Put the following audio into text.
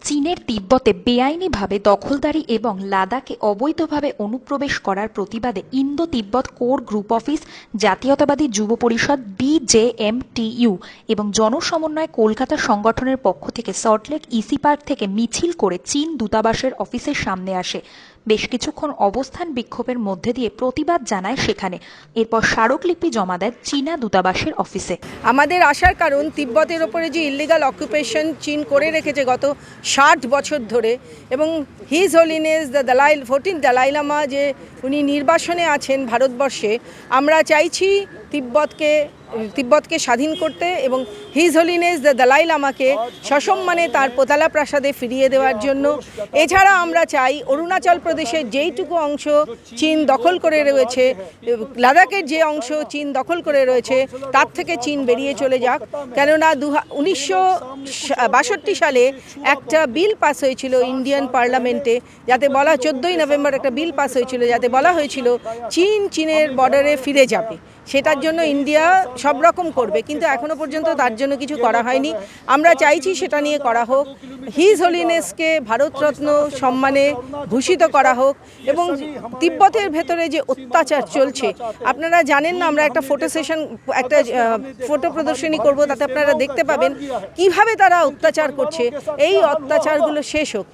চীনের তিব্বতে বেআইনিভাবে দখলদারি এবং লাদাখে অবৈধভাবে অনুপ্রবেশ করার প্রতিবাদে Indo Tibet core group office, জাতীয়তাবাদী যুব পরিষদ বিজেএমটিইউ এবং জনসমন্বয় কলকাতা সংগঠনের পক্ষ থেকে সল্টলেক ইসি পার্ক থেকে মিছিল করে চীন দূতাবাসের অফিসের সামনে আসে। বেশ কিছুক্ষণ অবস্থান বিক্ষোভের মধ্যে দিয়ে প্রতিবাদ জানায় সেখানে। এরপর স্মারকলিপি জমা দেয় চীনা দূতাবাসের অফিসে। আমাদের আসার কারণ, তিব্বতের ওপরে যে ইলিগাল অকুপেশন চীন করে রেখেছে গত ষাট বছর ধরে এবং হিজ হোলিনেস দ্য দালাইল, ফোরটিন দালাইলামা যে উনি নির্বাসনে আছেন ভারতবর্ষে, আমরা চাইছি তিব্বতকে তিব্বতকে স্বাধীন করতে এবং হিজ হোলিনেস দ্য দালাই লামাকে সসম্মানে তার পোতালা প্রাসাদে ফিরিয়ে দেওয়ার জন্য। এছাড়া আমরা চাই অরুণাচল প্রদেশের যেইটুকু অংশ চীন দখল করে রয়েছে, লাদাখের যে অংশ চীন দখল করে রয়েছে, তার থেকে চীন বেরিয়ে চলে যাক। কেননা দু উনিশশো বাষট্টি সালে একটা বিল পাস হয়েছিল ইন্ডিয়ান পার্লামেন্টে, যাতে বলা চোদ্দোই নভেম্বর একটা বিল পাস হয়েছিল, যাতে বলা হয়েছিল চীন চীনের বর্ডারে ফিরে যাবে। সেটার জন্য ইন্ডিয়া সব রকম করবে, কিন্তু এখনও পর্যন্ত তার জন্য কিছু করা হয়নি। আমরা চাইছি সেটা নিয়ে করা হোক। হিজ হোলিনেসকে ভারতরত্ন সম্মানে ভূষিত করা হোক এবং তিব্বতের ভেতরে যে অত্যাচার চলছে, আপনারা জানেন না, আমরা একটা ফটো সেশন একটা ফটো প্রদর্শনী করব, তাতে আপনারা দেখতে পাবেন কীভাবে তারা অত্যাচার করছে। এই অত্যাচারগুলো শেষ হোক।